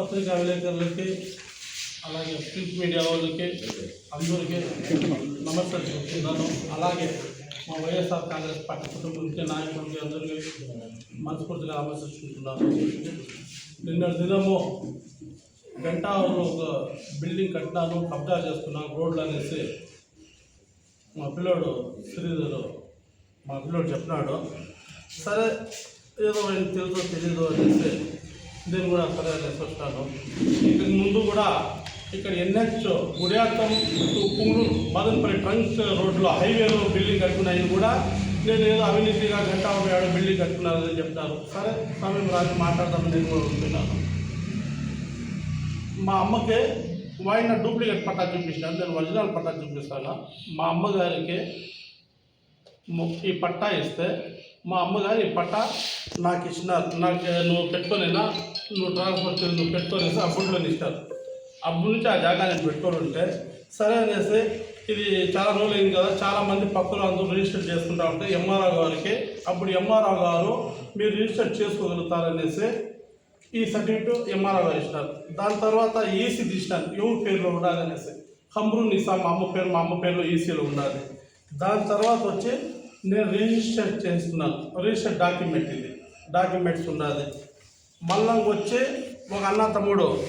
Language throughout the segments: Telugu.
పత్రికా విలేకరులకి అలాగే ప్రింట్ మీడియా వాళ్ళకి అందరికీ నమస్తే చెప్తున్నాను. అలాగే మా వైఎస్ఆర్ కాంగ్రెస్ పార్టీ కుటుంబానికి నాయకులకి అందరికీ మనస్ఫూర్తిగా ఆమర్శించుకుంటున్నాను నిన్న దినము గంటలో ఒక బిల్డింగ్ కట్టినాను కబ్జా చేస్తున్నాను రోడ్లు అనేసి. మా పిల్లోడు శ్రీధరు మా పిల్లోడు చెప్పినాడు. సరే ఏదో ఆయన తెలుసో తెలీదో అనేసి దీన్ని కూడా సరే అనేసి వచ్చాను ముందు కూడా ఇక్కడ NH Gudiyatham to Punguru Madanapalle trunk రోడ్లో హైవేలో బిల్డింగ్ కట్టుకున్నాయని కూడా నేను ఏదో అవినీతిగా గంటా ఏడు బిల్డింగ్ కట్టుకున్నానని చెప్తారు. సరే సమయం రాజు మాట్లాడదామని నేను కూడా ఉంటున్నాను. మా అమ్మకి వాయిన డూప్లికేట్ పట్టా చూపించినాను నేను ఒరిజినల్ పట్టా చూపిస్తాను. మా అమ్మగారికి ఈ పట్టా ఇస్తే మా అమ్మగారి ఈ పట్టా నాకు ఇచ్చినారు నాకు నువ్వు పెట్టుకొనేనా నువ్వు ట్రాన్స్ఫర్ చేసి నువ్వు పెట్టుకొనేసి అబ్బుట్లో ఇస్తారు. అప్పుడు నుంచి ఆ జాగా నేను పెట్టుకొని ఉంటే సరే అనేసి ఇది చాలా రోజులు అయింది కదా చాలా మంది పక్కన అందరూ రిజిస్టర్ చేసుకుంటా ఉంటే ఎంఆర్ఆర్ గారికి అప్పుడు ఎంఆర్ఆర్ గారు మీరు రిజిస్టర్ చేసుకోగలుగుతారనేసి ఈ సర్టిఫికేట్ ఎంఆర్ఆర్ గారు ఇచ్చినారు. దాని తర్వాత ఈసీ తీసినారు ఎవరి పేరులో ఉండాలనేసి. హమ్రు నిసా మా అమ్మ పేరు మా అమ్మ పేరులో ఈసీలో ఉండాలి. దాని తర్వాత వచ్చి నేను రిజిస్టర్ చేస్తున్నాను రిజిస్టర్ డాక్యుమెంట్ ఇది. డాక్యుమెంట్స్ ఉన్నది. మళ్ళా వచ్చి ఒక అన్న తమ్ముడు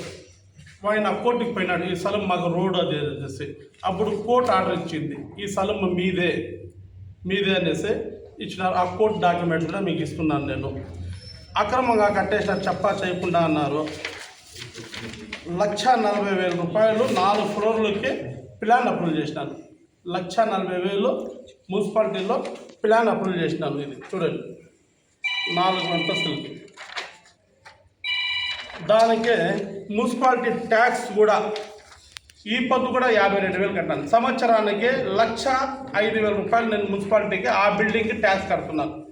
ఆయన కోర్టుకి పోయినాడు. ఈ స్థలం మాకు రోడ్ అది అనేసి. అప్పుడు కోర్టు ఆర్డర్ ఇచ్చింది. ఈ స్థలం మీదే మీదే అనేసి ఇచ్చినారు. ఆ కోర్టు డాక్యుమెంట్ కూడా మీకు ఇస్తున్నాను నేను. అక్రమంగా కట్టేసిన చెప్పా చేయకుండా అన్నారు. లక్ష నలభై వేల రూపాయలు నాలుగు ఫ్లోర్లకి ప్లాన్ అప్రూవ్ చేసినాను. లక్ష నలభై వేలు మున్సిపాలిటీలో ప్లాన్ అప్రూవ్ చేసినాను ఇది. చూడండి. నాలుగు అంతస్తులకి. దానికి మున్సిపాలిటీ ట్యాక్స్ కూడా ఈ పద్దు కూడా యాభై రెండు వేలు కట్టాను సంవత్సరానికి లక్ష ఐదు వేల రూపాయలు నేను మున్సిపాలిటీకి ఆ బిల్డింగ్కి ట్యాక్స్ కడుతున్నాను.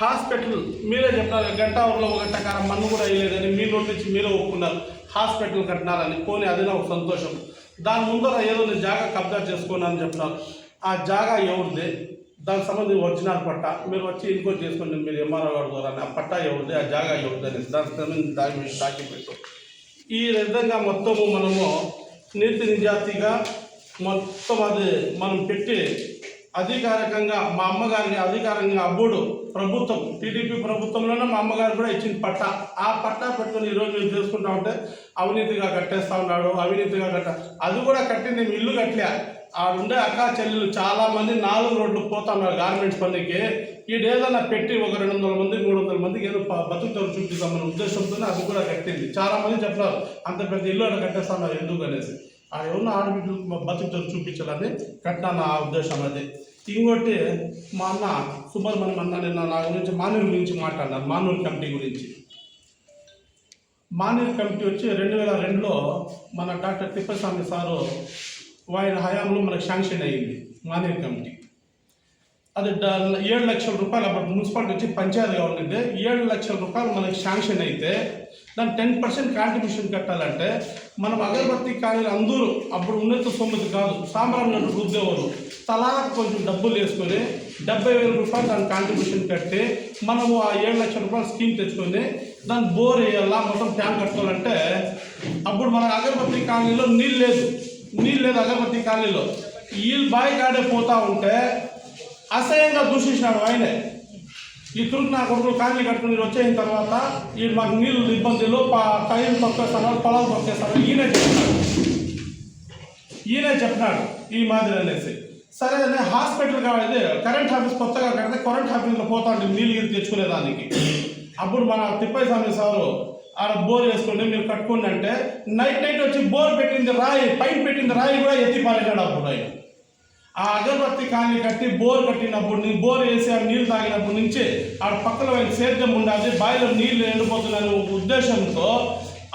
హాస్పిటల్ మీరే చెప్పినారు గంటావరంలో ఒక గంట కారం మన్ను కూడా వేయలేదని మీ నోటి నుంచి మీరే ఒప్పుకున్నారు. హాస్పిటల్ కట్టినారని. పోనీ అది నాకు సంతోషం. దాని ముందర ఏదో నేను జాగా కబ్జా చేసుకున్నానని చెప్పినారు ఆ జాగా ఎవరిది దానికి సంబంధించి ఒరిజినల్ పట్టా. మీరు వచ్చి ఇన్క్వైరీ చేసుకోండి మీరు ఎంఆర్ఓ గారు ద్వారా ఆ పట్టా ఎవరిది ఆ జాగా ఎవరిది అనేసి దానికి సంబంధించి దాని మీరు డాక్యుమెంట్ ఈ విధంగా మొత్తము మనము నీతి నిజాతిగా మొత్తం అది మనం పెట్టి అధికారికంగా మా అమ్మగారికి అధికారంగా అబ్బుడు ప్రభుత్వం టీడీపీ ప్రభుత్వంలోనే మా అమ్మగారు కూడా ఇచ్చిన పట్ట. ఆ పట్టా పెట్టుకొని ఈరోజు మేము చేసుకుంటా ఉంటే అవినీతిగా కట్టేస్తా ఉన్నాడు అవినీతిగా కట్ట. అది కూడా కట్టింది మేము ఇల్లు కట్టలే. ఆడుండే అక్కా చెల్లెలు చాలామంది నాలుగు రోడ్లు పోతా ఉన్నారు గార్మెంట్స్ పనికి ఈడేదన్నా పెట్టి ఒక రెండు వందల మంది మూడు వందల మందికి ఏదో బతుకుతారు చూపిస్తామన్న ఉద్దేశంతోనే అది కూడా కట్టింది. చాలామంది చెప్తారు అంత పెద్ద ఇల్లు అక్కడ కట్టేస్తున్నారు ఎందుకు అనేసి ఆ ఎవరిన ఆడబిడ్డలు బతుకుతారు చూపించాలని కట్టాను ఆ ఉద్దేశం అది. ఇంకోటి మా అన్న సుబ్రహ్మణ్యం అన్న నిన్న నా గురించి మానూరు గురించి మాట్లాడినారు మానూరు కమిటీ గురించి. మానూరు కమిటీ వచ్చి రెండు వేల రెండులో మన డాక్టర్ తిప్పస్వామి సారు ఆయన హయాంలో మనకు శాంక్షన్ అయ్యింది మానేర్ కమిటీ. అది ఏడు లక్షల రూపాయలు అప్పుడు మున్సిపాలిటీ వచ్చి పంచాయతీగా ఉండింది ఏడు లక్షల రూపాయలు మనకి శాంక్షన్ అయితే దాని టెన్ పర్సెంట్ కాంట్రిబ్యూషన్ కట్టాలంటే మనం అగరబత్తి కాయలు అందరూ అప్పుడు ఉన్నత సొమ్మిది కాదు సాంబ్రాన్ని రుద్దేవారు తలా కొంచెం డబ్బులు వేసుకొని డెబ్బై వేల రూపాయలు దాని కాంట్రిబ్యూషన్ కట్టి మనము ఆ ఏడు లక్షల రూపాయలు స్కీమ్ తెచ్చుకొని దాన్ని బోర్ వేయాలా మొత్తం ట్యాంక్ కట్టుకోవాలంటే అప్పుడు మన అగరబత్తి కాలనీలో నీళ్ళు లేదు. నీళ్ళు లేదు అగరబత్తి కాలనీలో. వీళ్ళు బావి కాడే పోతా ఉంటే అసహ్యంగా దూషించినాడు ఆయనే. ఈ తురుకు నా కొడుకులు కాలనీ కట్టుకుని వచ్చేసిన తర్వాత ఈ మాకు నీళ్ళు ఇబ్బందులు టైం తొక్కేస్తున్నారు పొలాలు తొక్కేస్తున్నారు ఈయనే చెప్తున్నాడు ఈయనే చెప్పినాడు ఈ మాదిరి అనేసి. సరే అదే హాస్పిటల్ కావాలి కరెంట్ ఆఫీస్ కొత్తగా కడితే కరెంట్ ఆఫీస్లో పోతా ఉంటుంది నీళ్ళు గిరి తెచ్చుకునేదానికి అప్పుడు మన తిప్పై స్వామి సారు ఆడ బోర్ వేసుకుంటే మీరు కట్టుకోండి అంటే నైట్ నైట్ వచ్చి బోర్ పెట్టింది రాయి పైన పెట్టింది రాయి కూడా ఎత్తి పారేశాడు అప్పుడు ఆయన. ఆ అగరబత్తి కానీ కట్టి బోర్ కట్టినప్పుడు నుంచి బోర్ వేసి ఆ నీళ్ళు తాగినప్పటి నుంచి ఆడ పక్కన వైపు సేద్యం ఉండాలి బావిలో నీళ్ళు ఎండిపోతున్నాయనే ఉద్దేశంతో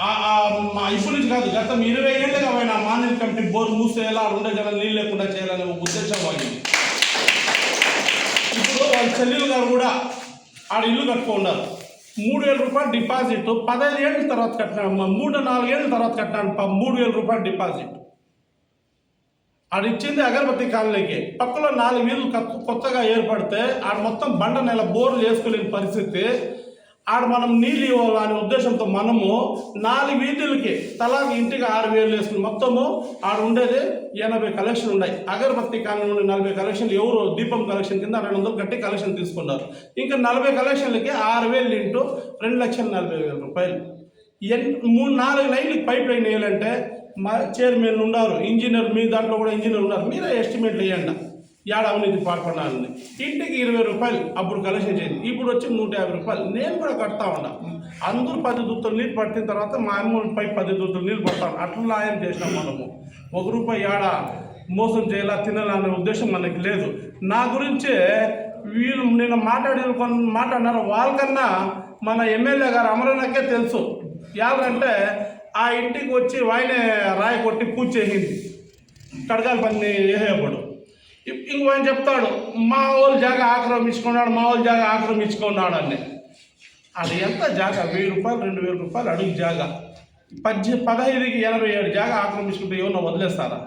ఆ- ఇప్పుడు నుంచి కాదు గతం ఇరవై ఏళ్ళుగా ఆయన మానేజ్ కంపెనీ బోర్ మూసేయాలా ఆడ ఉండే జనం నీళ్ళు లేకుండా చేయాలనే ఒక ఉద్దేశం వాగింది ఇప్పుడు వాళ్ళ చెల్లెలు గారు కూడా ఆడ ఇల్లు కట్టుకున్నారు మూడు వేల రూపాయలు డిపాజిట్ పదహైదు ఏళ్ళ తర్వాత కట్టినాను మూడు నాలుగేళ్ళ తర్వాత కట్టినాను మూడు వేల రూపాయలు డిపాజిట్. ఆడ ఇచ్చింది అగరబత్తి కాలనీకి. పక్కలో నాలుగు వీధులు కొత్త- కొత్తగా ఏర్పడితే ఆడ మొత్తం బండ నెల బోర్లు వేసుకోలేని పరిస్థితి ఆడ మనం నీళ్ళు ఇవ్వాలి అనే ఉద్దేశంతో మనము నాలుగు వీధులకి తలా ఇంటికి ఆరు వేలు వేసుకుని మొత్తము ఆడ ఉండేది ఎనభై కలెక్షన్ ఉన్నాయి. అగరబత్తి కాలం నుండి నలభై కలెక్షన్లు ఎవరు దీపం కలెక్షన్ కింద రెండు వందలు గట్టి కలెక్షన్ తీసుకున్నారు. ఇంకా నలభై కలెక్షన్లకి ఆరు వేలు ఇంటూ రెండు లక్షల నలభై వేల రూపాయలు. ఎన్ మూడు నాలుగు లైన్లకి పైప్ లైన్ వేయాలంటే మా చైర్మన్ ఉన్నారు. ఇంజనీర్ మీ దాంట్లో కూడా ఇంజనీర్ ఉన్నారు. మీరే ఎస్టిమేట్లు వేయండి. ఏడ అవినీతి పాల్పడాలని ఇంటికి ఇరవై రూపాయలు అప్పుడు కలెక్షన్ చేయండి. ఇప్పుడు వచ్చి నూట యాభై రూపాయలు. నేను కూడా కడతా ఉన్నా. అందరూ పది దుత్తులు నీళ్ళు పట్టిన తర్వాత మా అమ్మ పై పది దుత్తులు నీళ్ళు పడతాను. అట్లా ఆయన చేసినాం మనము. ఒక రూపాయి ఏడ మోసం చేయాలా తినాలనే ఉద్దేశం మనకి లేదు. నా గురించే వీళ్ళు నేను మాట్లాడిన కొన్ని మాట్లాడినారు. వాళ్ళకన్నా మన ఎమ్మెల్యే గారు అమరనకే తెలుసు. ఎవరంటే ఆ ఇంటికి వచ్చి వాయినే రాయి కొట్టి పూజ చేసింది. కడగాలి పని వేసేప్పుడు ఇంకో ఆయన చెప్తాడు మా వాళ్ళు జాగా ఆక్రమించుకున్నాడు మా వాళ్ళు జాగా ఆక్రమించుకున్నాడు అని అది ఎంత జాగా? వెయ్యి రూపాయలు రెండు వేల రూపాయలు అడుగు జాగా. పద్దె పదహైదుకి ఎనభై ఏడు జాగా ఆక్రమించుకుంటే ఏమన్నా వదిలేస్తారా?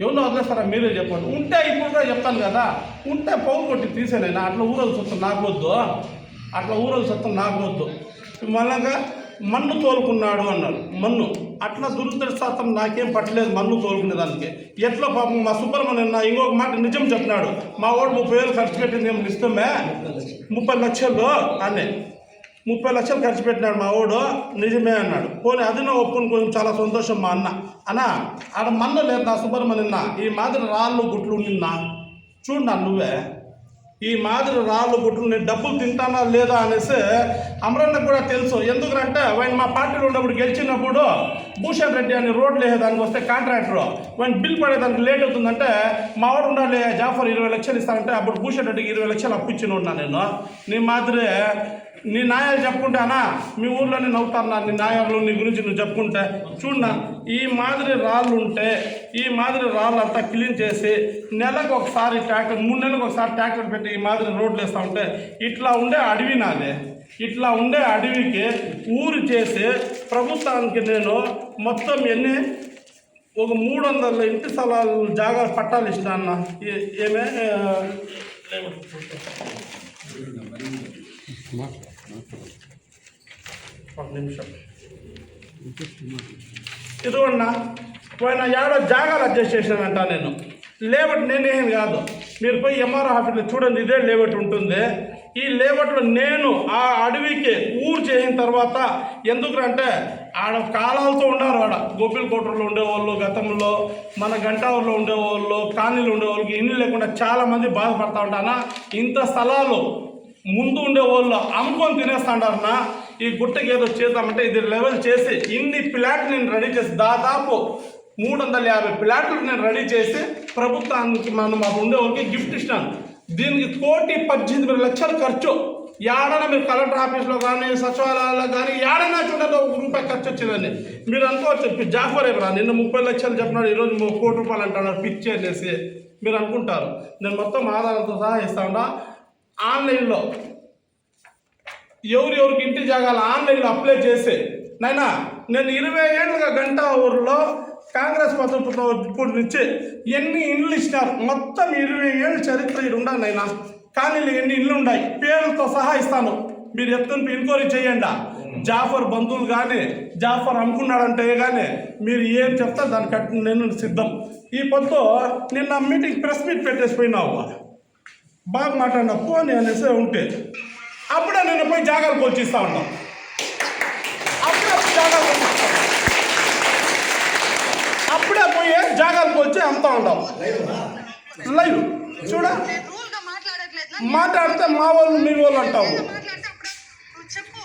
ఎవరినో వదిలేస్తారా? మీరే చెప్పండి. ఉంటే ఇప్పుడు చెప్తాను కదా. ఉంటే పౌరు కొట్టి తీసేనైనా అట్లా ఊరలు సొత్తం నాకు వద్దు అట్లా ఊరలు సొత్తం నాకు వద్దు మళ్ళాగా మన్ను తోలుకున్నాడు అన్నాడు మన్ను. అట్లా దురదృష్టాత్రం నాకేం పట్టలేదు మన్ను తోలుకునే దానికి. ఎట్లా పాపం మా సుబ్రహ్మణ్యన్న ఇంకొక మాట నిజం చెప్పినాడు. మా వాడు ముప్పై వేలు ఖర్చు పెట్టింది ఏమి ఇస్తామే? ముప్పై లక్షలు? అనే. ముప్పై లక్షలు ఖర్చు పెట్టినాడు మా వాడు. నిజమే అన్నాడు. పోనీ అది నా ఒప్పుకుని కొంచెం చాలా సంతోషం మా అన్న. అన్నా ఆడ మన్ను లేదు నా సుబ్రహ్మణ్యన్న ఈ మాదిరి రాళ్ళు గుట్లు నిన్న చూడు నువ్వే. ఈ మాదిరి రాళ్ళు గుడ్లు నేను డబ్బులు తింటానా లేదా అనేసి అమరన్న కూడా తెలుసు. ఎందుకంటే ఆయన మా పార్టీలో ఉన్నప్పుడు గెలిచినప్పుడు భూషణ్ రెడ్డి అని రోడ్లు వేసేదానికి వస్తే కాంట్రాక్టర్. ఆయన బిల్ పడేదానికి లేట్ అవుతుందంటే మా వాడు ఉండాలి జాఫర్ ఇరవై లక్షలు ఇస్తానంటే అప్పుడు భూషణ్ రెడ్డికి ఇరవై లక్షలు అప్పు ఇచ్చిన ఉన్నా నేను. నీ మాదిరి నీ న్యాయాలు చెప్పుకుంటానా? మీ ఊర్లోనే నవ్వుతాను? నీ న్యాయాలు నీ గురించి నువ్వు చెప్పుకుంటే? చూడన్నా ఈ మాదిరి రాళ్ళు ఉంటే ఈ మాదిరి రాళ్ళు అంతా క్లీన్ చేసి నెలకు ఒకసారి ట్రాక్టర్ మూడు నెలలకు ఒకసారి ట్రాక్టర్ పెట్టి ఈ మాదిరి రోడ్లు వేస్తూ ఉంటే ఇట్లా ఉండే అడవి నాదే. ఇట్లా ఉండే అడవికి ఊరు చేసి ప్రభుత్వానికి నేను మొత్తం ఎన్ని ఒక మూడు వందల ఇంటి స్థలాలు జాగా పట్టాలు ఇస్తాను అన్న? ఏ- ఏమే ఆ, ఒక నిమిషం. ఇదిగోండి పోయిన ఏడో జాగాలు అడ్జస్ట్ చేశానంట నేను. లేబట్ నేనేం కాదు. మీరు పోయి ఎంఆర్ ఆఫీస్లో చూడండి ఇదే లేబట్ ఉంటుంది. ఈ లేబట్లో నేను ఆ అడవికి ఊరు చేసిన తర్వాత ఎందుకంటే ఆడ కాలాలతో ఉన్నారు ఆడ. గోపిల్ కోటర్లో ఉండేవాళ్ళు గతంలో మన గంటావూరులో ఉండేవాళ్ళు కాలనీలో ఉండేవాళ్ళకి ఇల్లు లేకుండా చాలామంది బాధపడతా ఉంటానా ఇంత స్థలాలు ముందు ఉండే వాళ్ళు అమ్ముకొని తినేస్తాడారనా ఈ గుట్టకి ఏదో చేద్దామంటే ఇది లెవెల్ చేసి ఇన్ని ప్లాట్లు నేను రెడీ చేసి దాదాపు మూడు వందల యాభై ప్లాట్లు నేను రెడీ చేసి ప్రభుత్వానికి మనం మాకు ఉండే వాళ్ళకి గిఫ్ట్ ఇచ్చినాను. దీనికి కోటి పద్దెనిమిది లక్షలు ఖర్చు. ఏడైనా మీరు కలెక్టర్ ఆఫీస్లో కానీ సచివాలయాల్లో కానీ ఏడైనా చూడండి ఒక రూపాయి ఖర్చు వచ్చిందని మీరు అనుకోవచ్చు జాఫర్ ఏమరా నిన్న ముప్పై లక్షలు చెప్పినాడు ఈరోజు కోటి రూపాయలు అంటున్నాడు పిచ్చి అనేసి మీరు అనుకుంటారు. నేను మొత్తం ఆధారాలతో సహా ఇస్తా ఉన్నా. ఆన్లైన్లో. ఎవరు ఎవరికి ఇంటి జాగాలు ఆన్లైన్లో అప్లై చేసి నైనా నేను ఇరవై ఏళ్ళుగా గంట ఊరిలో కాంగ్రెస్ ప్రభుత్వం ఇప్పటి నుంచి ఎన్ని ఇండ్లు ఇచ్చినారు మొత్తం ఇరవై ఏళ్ళ చరిత్ర ఇది ఉండాలి నైనా కానీ ఎన్ని ఇండ్లు ఉన్నాయి? పేర్లతో సహా ఇస్తాను. మీరు ఎత్తుని ఎంక్వైరీ చేయండి. జాఫర్ బంధువులు కానీ జాఫర్ అమ్ముకున్నాడంటే కానీ మీరు ఏం చెప్తా దాన్ని కట్టి నేను సిద్ధం. ఈ పొద్దు నిన్న మీటింగ్ ప్రెస్ మీట్ పెట్టేసి పోయినావు? బాగా మాట్లాడిన పోనీ అనేసి ఉంటే అప్పుడే నేను పోయి జాగాలు కొలిచిస్తా ఉన్నాం. అప్పుడే పోయి జాగాలు. అప్పుడే పోయి జాగాలు కొలిచి అమ్ముతా ఉంటాం లైవ్. చూడ? మాట్లాడితే మా వాళ్ళు మీ వాళ్ళు చెప్పు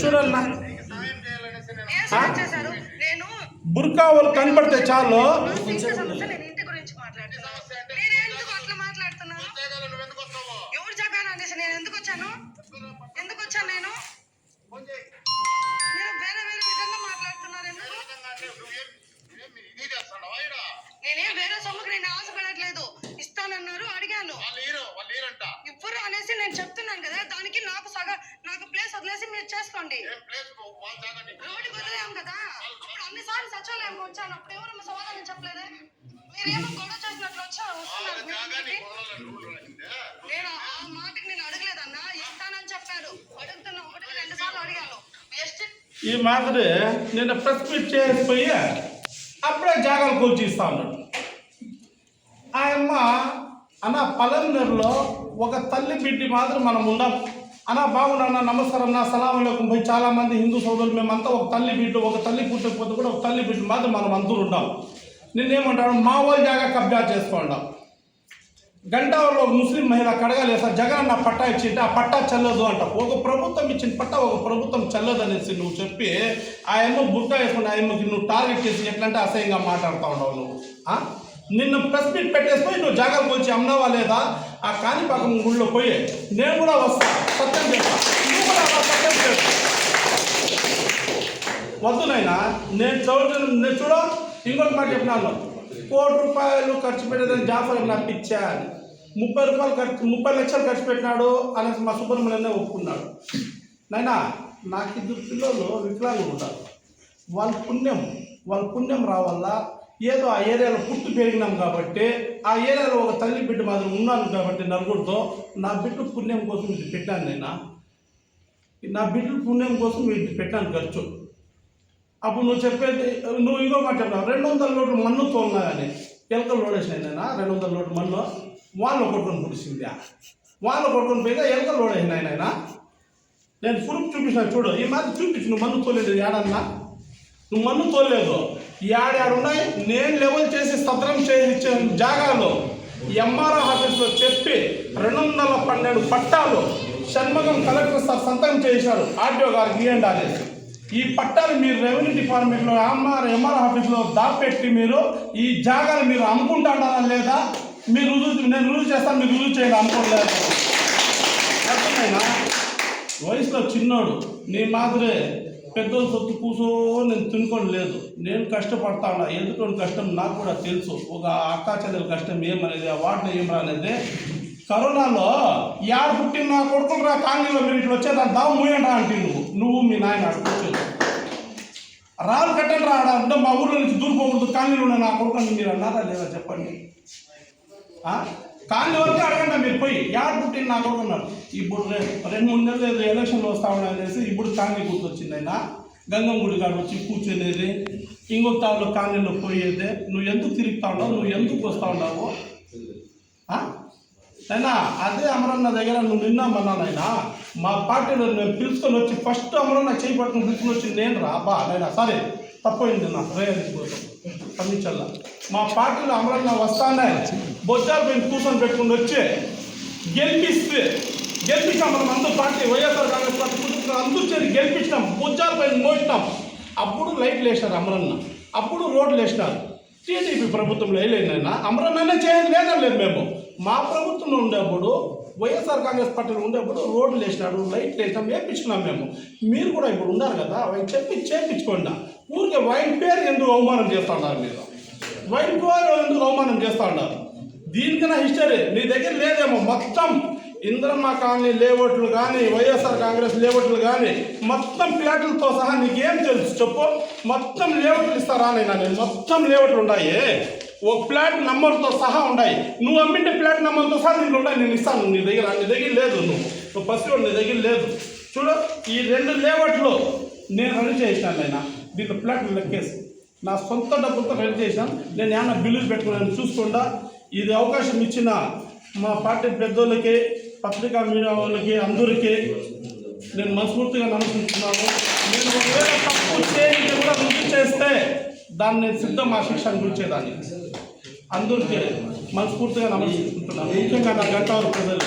చూడన్నా? నేను బుర్కా వాళ్ళు కనపడితే చాలు. నేను ఇంటి గురించి మాట్లాడుతున్నాను నేను ఎందుకు అట్లా మాట్లాడుతున్నాను ఎవరు జగాను అనేసి నేను ఎందుకు వచ్చాను? ఎందుకు వచ్చాను నేను? మీరు వేరే వేరే విధంగా మాట్లాడుతున్నారు ఎందుకు? నేనేం వేరే సొమ్ముకి నేను ఆశపడట్లేదు. ఇస్తానన్నారు అడిగాను. ఇవ్వరు అనేసి నేను చెప్తున్నాను కదా మీరు చేసుకోండి. రోడ్డు వదిలేం కదా. అప్పుడు అన్నిసార్లు సచివాలయం వచ్చాను. అప్పుడు ఎవరు సమాధానం చెప్పలేదే? మీరేమో గొడవ చేసినట్లు వచ్చా వస్తున్నారు. మీ ఇంటికి. నేను ఆ మాటకి నేను అడగలేదన్నా ఇస్తానని చెప్పారు. అడుగుతున్నా ఒకటికి రెండు సార్లు అడిగాను. ఈ మాదిరి నిన్న ప్రెస్ మీట్ చేసిపోయి అప్పుడే జాగాలు కూల్చి ఇస్తా ఉన్నాడు. ఆ అమ్మ అన్న పలంనేరులో ఒక తల్లి బిడ్డి మాత్రం మనం ఉండం. అన్న బాగున్నా నమస్కారం నా సలాం పోయి చాలామంది హిందూ సోదరులు మేమంతా ఒక తల్లి బిడ్డ ఒక తల్లి పుట్టకపోతే కూడా ఒక తల్లి బిడ్డ మాత్రం మనం అందరూ ఉండాం. నిన్నేమంటాడు మా వాళ్ళు జాగా కబ్జా చేసుకుంటాం గంటావరంలో ముస్లిం మహిళ కడగాలి సార్ జగన్ అన్న పట్టా ఇచ్చింటే ఆ పట్టా చల్లదు అంట. ఒక ప్రభుత్వం ఇచ్చిన పట్టా ఒక ప్రభుత్వం చల్లదు అనేసి నువ్వు చెప్పి ఆయన అమ్మ బుట్టా వేసుకుని ఆ నువ్వు టార్గెట్ చేసి ఎట్లంటే అసహ్యంగా మాట్లాడుతూ ఉండవు నువ్వు. నిన్ను ప్రెస్ మీట్ పెట్టేసిపోయి నువ్వు జాగ్రత్త వచ్చి అమ్మావా లేదా? ఆ కాణిపాకం గుళ్ళో పోయి నేను కూడా వస్తా. సత్యం చేస్తా నువ్వు కూడా సత్యం చేస్తా వద్దు నేను చదువుతున్న నేను చూడ ఇంకొక మాట చెప్పినాను కోటి రూపాయలు ఖర్చు పెట్టేదని జాఫర్ నాకు ఇచ్చా ముప్పై రూపాయలు ఖర్చు ముప్పై లక్షలు ఖర్చు పెట్టినాడు అనేసి మా సుబ్రహ్మణ్యనే ఒప్పుకున్నాడు. నైనా నాకు ఇద్దరు పిల్లలు వికలాంగులు ఉంటారు. వాళ్ళ పుణ్యం వాళ్ళ పుణ్యం రావాలా ఏదో ఆ ఏరియాలో పుట్టి పెరిగినాం కాబట్టి ఆ ఏరియాలో ఒక తల్లి బిడ్డ మాదిరి ఉన్నాను కాబట్టి నలుగురితో నా బిడ్డ పుణ్యం కోసం ఇది పెట్టాను నేను. నా బిడ్డ పుణ్యం కోసం ఇది పెట్టాను ఖర్చు. అప్పుడు నువ్వు చెప్పేది నువ్వు ఇంకో మాట చెప్పావు రెండు వందల లోటు మన్ను తోలినాయని ఎలకలు లోడేసినాయి నేను? రెండు వందల లోటు మన్ను వాళ్ళు కొట్టుకొని పుడిసిందా వాళ్ళు కొట్టుకొని పోయినా ఎలకలు లోడేసినాయి నాయన నేను? ప్రూఫ్ చూపించిన చూడు. ఈ మాది చూపించు నువ్వు మన్ను తోలేదు ఏడన్నా నువ్వు మన్ను తోలేదు? ఏడాడున్నాయి నేను లెవెల్ చేసి సత్రం చేయించే జాగాలో ఎంఆర్ఓ ఆఫీస్లో చెప్పి రెండు వందల పన్నెండు పట్టాలు షణ్ముఖం కలెక్టర్ సార్ సంతకం చేశారు ఆర్డీఓ గారికి ఇవ్వండి అనేసి ఈ పట్టాలు మీరు రెవెన్యూ డిపార్ట్మెంట్లో ఎంఆర్ ఎంఆర్ ఆఫీస్లో దాపెట్టి మీరు ఈ జాగాలు మీరు అమ్ముకుంటారా లేదా? మీరు రుజువు నేను రుజువు చేస్తాను మీరు రుజువు చేయండి అనుకోలేదు. అర్థమైనా వయసులో చిన్నోడు నీ మాదిరే పెద్దోళ్ళు సొత్తు కూసో నేను తినుకోని లేదు. నేను కష్టపడతా ఉన్నా. ఎదుటి కష్టం నాకు కూడా తెలుసు. ఒక అక్కా చెల్లెల కష్టం ఏమనేది ఆ వాటిని ఏం అనేది కరోనాలో యాడ పుట్టిన నా కొడుకులు రా కాంగ్రెస్లో మీరు ఇట్లా వచ్చేదాన్ని దావు మూయండి అంటే నువ్వు నువ్వు మీ నాయన అక్కడ రాదు రాళ్ళు కట్టండి రా అంటే మా ఊర్లో నుంచి దూరుకోకూడదు కాలనీలో నా కొడుకుని మీరు అన్నారా లేదా చెప్పండి? కాలనీ వరకు అడగండి మీరు పోయి. యాడ పుట్టిన నా కొడుకు ఉన్నారు ఇప్పుడు రెండు మూడు నెలలు ఏదో ఎలక్షన్లు వస్తా ఉన్నాయి అనేసి ఇప్పుడు కాలనీ గుర్తొచ్చింది ఆయన గంగం గుడి కాడ వచ్చి కూర్చునేది ఇంకొక తాళ్ళు కాలనీలో పోయేది నువ్వు ఎందుకు తిరుగుతా ఉన్నావు? నువ్వు ఎందుకు వస్తా ఉన్నావు? ఆ? అయినా అదే అమరన్న దగ్గర నువ్వు నిన్నామన్నానైనా మా పార్టీలో నేను పిలుచుకొని వచ్చి ఫస్ట్ అమరన్న చేయి పట్టుకుని పిలుచుకొని వచ్చి నేను రా బా నేను సరే తప్పైంది నా రేయర్ క్షమించల్లా మా పార్టీలో అమరన్న వస్తానే బొజ్జాలు పైన కూర్చొని పెట్టుకుని వచ్చి గెలిపిస్తే గెలిపించాం మనం అందరూ పార్టీ వైఎస్ఆర్ కాంగ్రెస్ పార్టీ అందరూ చేరి గెలిపించినాం బొజ్జాల పైన మోసినాం అప్పుడు లైట్లు వేసినారు అమరన్న అప్పుడు రోడ్లు వేసినారు. టీడీపీ ప్రభుత్వంలో వేయలేదైనా అమరన్ననే చేయలేదు లేదు మేము. మా ప్రభుత్వంలో ఉండేప్పుడు వైఎస్ఆర్ కాంగ్రెస్ పార్టీలో ఉండేప్పుడు రోడ్లు వేసినాడు లైట్లు వేసినాం వేయించుకున్నాం మేము. మీరు కూడా ఇప్పుడు ఉన్నారు కదా అవి చెప్పి చేపించుకోండి. ఊరికే వైన్ పేరు ఎందుకు అవమానం చేస్తా ఉన్నారు మీరు? వైన్ పేరు ఎందుకు అవమానం చేస్తా ఉన్నారు దీనికన్నా హిస్టరీ నీ దగ్గర లేదేమో మొత్తం ఇంద్రమ్మ కాలనీ లేఅవుట్లు కానీ వైఎస్ఆర్ కాంగ్రెస్ లేఅవుట్లు కానీ మొత్తం ప్లాట్లతో సహా నీకేం తెలుసు చెప్పు? మొత్తం లేఅవుట్లు ఇస్తారా నేను నేను మొత్తం లేఅవుట్లు ఉన్నాయి ఒక ప్లాట్ నెంబర్తో సహా ఉన్నాయి నువ్వు అమ్మింటే ప్లాట్ నెంబర్తో సహా నీకు ఉన్నాయి నేను ఇస్తాను. నీ దగ్గర నీ దగ్గర లేదు నువ్వు. నువ్వు ఫస్ట్ నీ దగ్గర లేదు. చూడు ఈ రెండు లేవట్లో నేను రన్ చేసినాను నేను దీంట్లో ప్లాట్ లెక్కేసి నా సొంత డబ్బులతో రెడీ చేశాను నేను ఏమన్నా బిల్లులు పెట్టుకున్నాను చూసుకుండా. ఇది అవకాశం ఇచ్చిన మా పార్టీ పెద్దోళ్ళకి పత్రికా మీడియా వాళ్ళకి అందరికీ నేను మనస్ఫూర్తిగా నమ్ముకుంటున్నాను నేను ఒకవేళ తప్పు చేయండి కూడా రుజువు చేస్తే దాన్ని నేను సిద్ధం మా శిక్ష అనిపించేదాన్ని అందరికీ మనస్ఫూర్తిగా నమస్కరిస్తున్నాను. ముఖ్యంగా నా గంటవారు ప్రజలు.